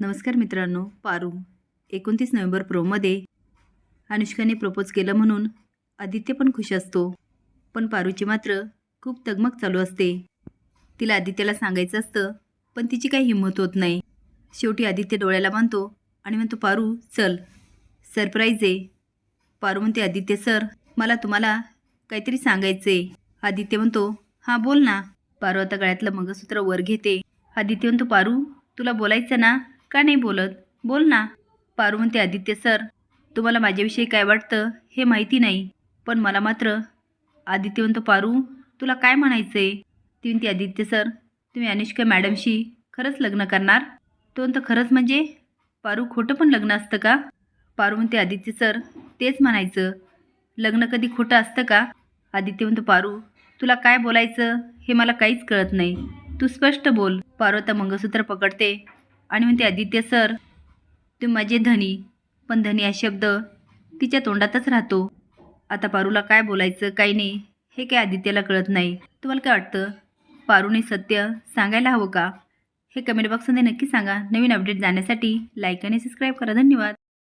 नमस्कार मित्रांनो पारू एकोणतीस नोव्हेंबर प्रोमध्ये अनुष्काने प्रपोज केलं म्हणून आदित्य पण खुश असतो. पण पारूची मात्र खूप तगमग चालू असते. तिला आदित्यला सांगायचं असतं पण तिची काही हिंमत होत नाही. शेवटी आदित्य डोळ्याला बांधतो आणि म्हणतो पारू चल. सरप्राईज आहे. पारू म्हणते आदित्य सर मला तुम्हाला काहीतरी सांगायचं आहे आदित्य म्हणतो हां बोल ना. पारू आता गळ्यातलं मंगळसूत्र वर घेते. आदित्य म्हणतो पारू तुला बोलायचं ना का नाही बोलत? बोल ना. पारू म्हणते आदित्य सर तुम्हाला माझ्याविषयी काय वाटतं हे माहिती नाही. पण मला मात्र. आदित्य म्हणतो पारू तुला काय म्हणायचं आहे ती म्हणते आदित्य सर तुम्ही अनुष्का मॅडमशी खरंच लग्न करणार? तो म्हणतो खरंच म्हणजे? पारू खोटं पण लग्न असतं का? पारू म्हणते आदित्य सर तेच म्हणायचं. लग्न कधी खोटं असतं का? आदित्य म्हणतो पारू तुला काय बोलायचं हे मला काहीच कळत नाही. तू स्पष्ट बोल. पारू आता मंगळसूत्र पकडते. आणि म्हणते आदित्य सर तू माझे धनी पण धनी हा शब्द तिच्या तोंडातच राहतो. आता पारूला काय बोलायचं काय नाही हे काय आदित्यला कळत नाही. तुम्हाला काय वाटतं? पारूने सत्य सांगायला हवं का? हे कमेंट बॉक्समध्ये नक्की सांगा. नवीन अपडेट जाण्यासाठी लाईक आणि सबस्क्राईब करा. धन्यवाद.